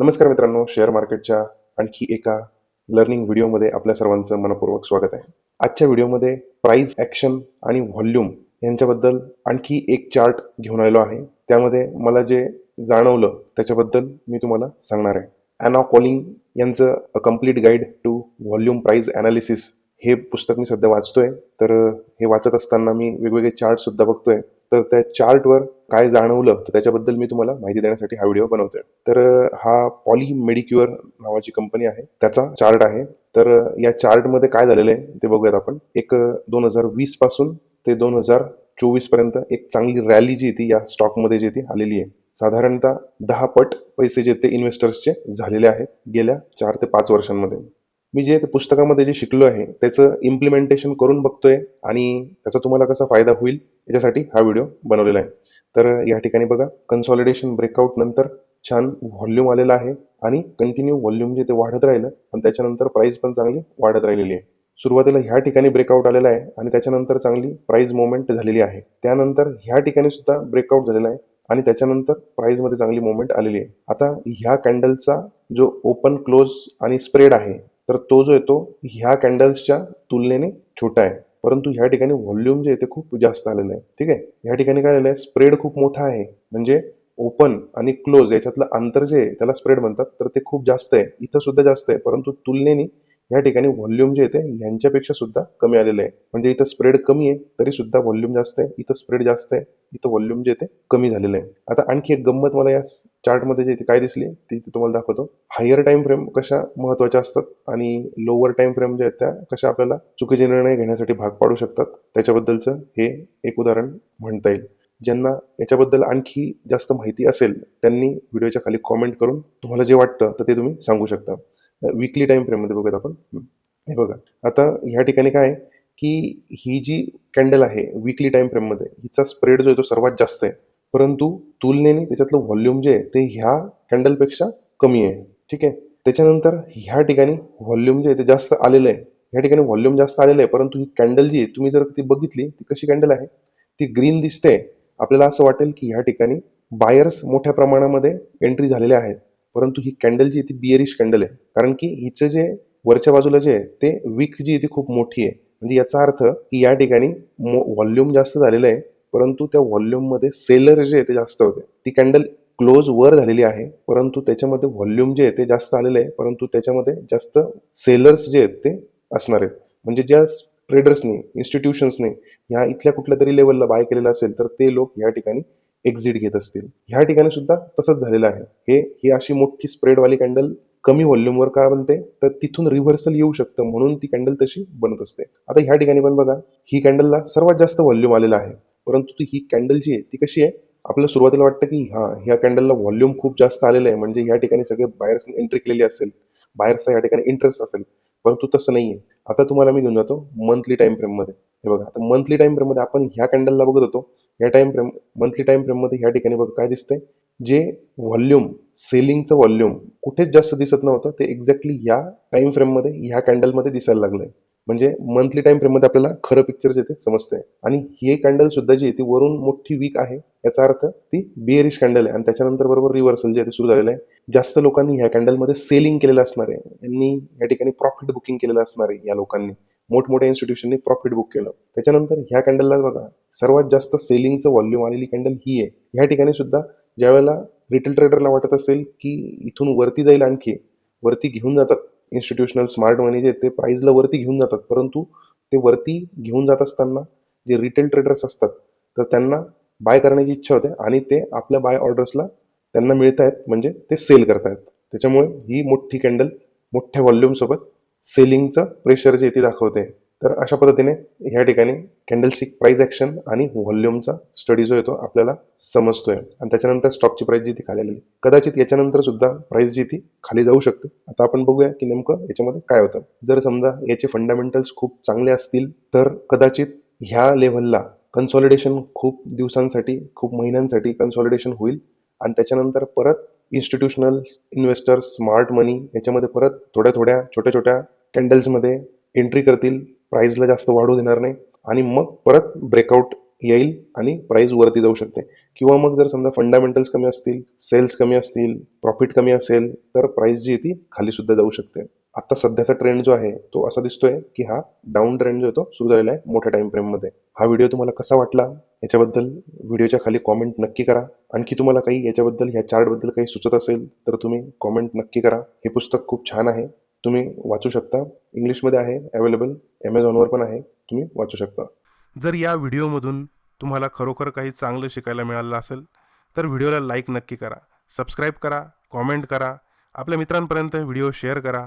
नमस्कार मित्रांनो शेअर मार्केटच्या आणखी एका लर्निंग व्हिडिओमध्ये आपल्या सर्वांचं मनपूर्वक स्वागत आहे. आजच्या व्हिडिओमध्ये प्राईज ॲक्शन आणि व्हॉल्यूम यांच्याबद्दल आणखी एक चार्ट घेऊन आलेलो आहे. त्यामध्ये मला जे जाणवलं त्याच्याबद्दल मी तुम्हाला सांगणार आहे. ॲना कॉलिंग यांचं a complete guide to volume price analysis हे पुस्तक मी सध्या वाचतोय. तर हे वाचत असताना मी वेगवेगळे चार्ट सुद्धा बघतोय. तर त्या चार्टवर काय जाणवलं तर त्याच्याबद्दल मी तुम्हाला माहिती देण्यासाठी हा व्हिडिओ बनवतोय. तर हा पॉली मेडिक्युअर नावाची कंपनी आहे. त्याचा चार्ट आहे. तर या चार्टमध्ये काय झालेलं आहे ते बघूयात आपण. एक दोन हजार वीसपासून ते दोन हजार चोवीसपर्यंत एक चांगली रॅली जी ती या स्टॉकमध्ये जी ती आलेली आहे. साधारणतः दहा पट पैसे जे ते इन्व्हेस्टर्सचे झालेले आहेत गेल्या चार ते पाच वर्षांमध्ये. मी जे पुस्तकामध्ये जे शिकलो आहे त्याचं इम्प्लिमेंटेशन करून बघतोय आणि त्याचा तुम्हाला कसा फायदा होईल याच्यासाठी हा व्हिडिओ बनवलेला आहे. तर या ठिकाणी बघा कन्सॉलिडेशन ब्रेकआउट नंतर छान व्हॉल्यूम आलेला आहे आणि कंटिन्यू व्हॉल्यूम जे ते वाढत राहिलं आणि त्याच्यानंतर प्राइस पण चांगली वाढत राहिलेली आहे. सुरुवातीला ह्या ठिकाणी ब्रेकआउट आलेला आहे आणि त्याच्यानंतर चांगली प्राइस मुवमेंट झालेली आहे. त्यानंतर ह्या ठिकाणी सुद्धा ब्रेकआउट झालेला आहे आणि त्याच्यानंतर प्राइसमध्ये चांगली मुवमेंट आलेली आहे. आता ह्या कॅन्डलचा जो ओपन क्लोज आणि स्प्रेड आहे तर तो जो येतो ह्या कॅन्डल्सच्या तुलनेने छोटा आहे. परंतु ह्या ठिकाणी व्हॉल्यूम जे आहे ते खूप जास्त आलेलं आहे. ठीक आहे? ह्या ठिकाणी काय आलेलं आहे? स्प्रेड खूप मोठा आहे. म्हणजे ओपन आणि क्लोज याच्यातलं अंतर जे आहे त्याला स्प्रेड म्हणतात. तर ते खूप जास्त आहे. इथं सुद्धा जास्त आहे. परंतु तुलनेने या ठिकाणी व्हॉल्यूम जे येते यांच्यापेक्षा सुद्धा कमी आलेलं आहे. म्हणजे इथं स्प्रेड कमी आहे तरी सुद्धा व्हॉल्यूम जास्त आहे. इथं स्प्रेड जास्त आहे इथं व्हॉल्यूम जे आहे ते कमी झालेलं आहे. आता आणखी एक गंमत मला या चार्टमध्ये जे काय दिसली ती तुम्हाला दाखवतो. हायर टाइम फ्रेम कशा महत्त्वाच्या असतात आणि लोअर टाइम फ्रेम ज्या आहेत त्या कशा आपल्याला चुकीचे निर्णय घेण्यासाठी भाग पाडू शकतात त्याच्याबद्दलचं हे एक उदाहरण म्हणता येईल. ज्यांना याच्याबद्दल आणखी जास्त माहिती असेल त्यांनी व्हिडिओच्या खाली कॉमेंट करून तुम्हाला जे वाटतं तर ते तुम्ही सांगू शकता. विकली टाइम फ्रेममध्ये बघूयात आपण. हे बघा. आता ह्या ठिकाणी काय आहे की ही जी कॅन्डल आहे विकली टाइम फ्रेममध्ये हिचा स्प्रेड जो आहे तो सर्वात जास्त आहे. परंतु तुलनेने त्याच्यातलं व्हॉल्यूम जे आहे ते ह्या कॅन्डलपेक्षा कमी आहे. ठीक आहे? त्याच्यानंतर ह्या ठिकाणी व्हॉल्यूम जे आहे ते जास्त आलेलं आहे. ह्या ठिकाणी व्हॉल्यूम जास्त आलेलं आहे परंतु ही कॅन्डल जी आहे तुम्ही जर ती बघितली ती कशी कॅन्डल आहे? ती ग्रीन दिसते. आपल्याला असं वाटेल की ह्या ठिकाणी बायर्स मोठ्या प्रमाणामध्ये एंट्री झालेले आहेत. परंतु ही कॅन्डल जी आहे ती बिअरिश कॅन्डल आहे. कारण की हिचं जे वरच्या बाजूला जे आहे ते विक जी आहे ती खूप मोठी आहे. म्हणजे याचा अर्थ की या ठिकाणी व्हॉल्यूम जास्त झालेलं आहे परंतु त्या व्हॉल्यूममध्ये सेलर जे आहे ते जास्त होते. ती कॅन्डल क्लोज वर झालेली आहे परंतु त्याच्यामध्ये व्हॉल्यूम जे आहे ते जास्त आलेलं आहे परंतु त्याच्यामध्ये जास्त सेलर्स जे आहेत ते असणार आहेत. म्हणजे ज्या ट्रेडर्सनी इन्स्टिट्यूशन्सनी ह्या इथल्या कुठल्या तरी लेवलला बाय केलेलं असेल तर ते लोक या ठिकाणी एक्झिट घेत असतील. ह्या ठिकाणी सुद्धा तसंच झालेलं आहे. हे ही अशी मोठी स्प्रेडवाली कॅन्डल कमी व्हॉल्यूमवर का बनते? तर तिथून रिव्हर्सल येऊ शकतं म्हणून ती कॅन्डल तशी बनत असते. आता ह्या ठिकाणी पण बघा ही कॅन्डलला सर्वात जास्त व्हॉल्यूम आलेला आहे. परंतु ती ही कॅन्डल जी आहे ती कशी आहे? आपल्याला सुरुवातीला वाटतं की हा ह्या कॅन्डलला व्हॉल्यूम खूप जास्त आलेलं आहे. म्हणजे या ठिकाणी सगळे बायर्स एंट्री केलेली असेल. बाहेरचा या ठिकाणी इंटरेस्ट असेल. परंतु तसं नाहीये. आता तुम्हाला मी घेऊन जातो मंथली टाइम फ्रेममध्ये हे बघा आता मंथली टाइम फ्रेममध्ये आपण ह्या कॅन्डलला बघत होतो. या टाइम फ्रेम मंथली टाइम फ्रेममध्ये ह्या ठिकाणी बघ काय दिसतंय? जे व्हॉल्यूम सेलिंगचं व्हॉल्यूम कुठेच जास्त दिसत नव्हतं ते एक्झॅक्टली या टाइम फ्रेममध्ये ह्या कॅन्डलमध्ये दिसायला लागलंय. म्हणजे मंथली टाइम फ्रेममध्ये आपल्याला खरं पिक्चर येते समजते समजतंय. आणि ही कॅन्डल सुद्धा जी आहे ती वरून मोठी वीक आहे. याचा अर्थ ती बिअरिश कॅन्डल आहे. आणि त्याच्यानंतर बरोबर रिव्हर्सल जे आहे ते सुरू झालेलं आहे. जास्त लोकांनी ह्या कॅन्डलमध्ये सेलिंग केलेलं असणार आहे. यांनी या ठिकाणी प्रॉफिट बुकिंग केलेलं असणार आहे या लोकांनी. मोठमोठ्या इन्स्टिट्यूशननी प्रॉफिट बुक केलं. त्याच्यानंतर ह्या कॅन्डलला बघा सर्वात जास्त सेलिंगचं व्हॉल्यूम आलेली कॅन्डल ही आहे. ह्या ठिकाणी सुद्धा ज्यावेळेला रिटेल ट्रेडरला वाटत असेल की इथून वरती जाईल आणखी वरती घेऊन जातात. इन्स्टिट्यूशनल स्मार्ट मनी जे ते प्राईजला वरती घेऊन जातात. परंतु ते वरती घेऊन जात असताना जे रिटेल ट्रेडर्स असतात तर त्यांना बाय करण्याची इच्छा होते आणि ते आपल्या बाय ऑर्डर्सला त्यांना मिळत आहेत म्हणजे ते सेल करतायत. त्याच्यामुळे ही मोठी कॅन्डल मोठ्या व्हॉल्यूमसोबत सेलिंगचं प्रेशर जे इथे दाखवते तर अशा पद्धतीने ह्या ठिकाणी कॅन्डलस्टिक प्राईज ॲक्शन आणि व्हॉल्यूमचा स्टडी जो येतो आपल्याला समजतोय. आणि त्याच्यानंतर स्टॉकची प्राईस जी ती खाली आलेली कदाचित याच्यानंतर सुद्धा प्राईस जी ती खाली जाऊ शकते. आता आपण बघूया की नेमकं याच्यामध्ये काय होतं. जर समजा याचे फंडामेंटल्स खूप चांगले असतील तर कदाचित ह्या लेव्हलला कन्सॉलिडेशन खूप दिवसांसाठी खूप महिन्यांसाठी कन्सॉलिडेशन होईल. आणि त्याच्यानंतर परत इन्स्टिट्यूशनल इन्व्हेस्टर्स स्मार्ट मनी याच्यामध्ये परत थोड्या थोड्या छोट्या छोट्या कॅन्डल्समध्ये एंट्री करतील प्राईजला जास्त वाढू देणार नाही आणि मग परत ब्रेकआउट येईल आणि प्राईज वरती जाऊ शकते. किंवा मग जर समजा फंडामेंटल्स कमी असतील सेल्स कमी असतील प्रॉफिट कमी असेल तर प्राईस जी आहे ती खाली सुद्धा जाऊ शकते. आता सध्याचा ट्रेंड जो आहे तो असा दिसतोय की हा डाऊन ट्रेंड जो आहे तो सुरू झालेला आहे मोठ्या टाइम फ्रेममध्ये हा व्हिडिओ तुम्हाला कसा वाटला याच्याबद्दल व्हिडिओच्या खाली कॉमेंट नक्की करा. आणखी तुम्हाला काही याच्याबद्दल ह्या चार्टबद्दल काही सुचत असेल तर तुम्ही कॉमेंट नक्की करा. हे पुस्तक खूप छान आहे. तुम्ही वाचू शकता. इंग्लिशमध्ये आहे अवेलेबल ॲमेझॉनवर पण आहे. तुम्ही वाचू शकता. जर या व्हिडिओमधून तुम्हाला खरोखर काही चांगलं शिकायला मिळालं असेल तर व्हिडिओला लाईक नक्की करा. सबस्क्राईब करा कॉमेंट करा. आपल्या मित्रांपर्यंत व्हिडिओ शेअर करा.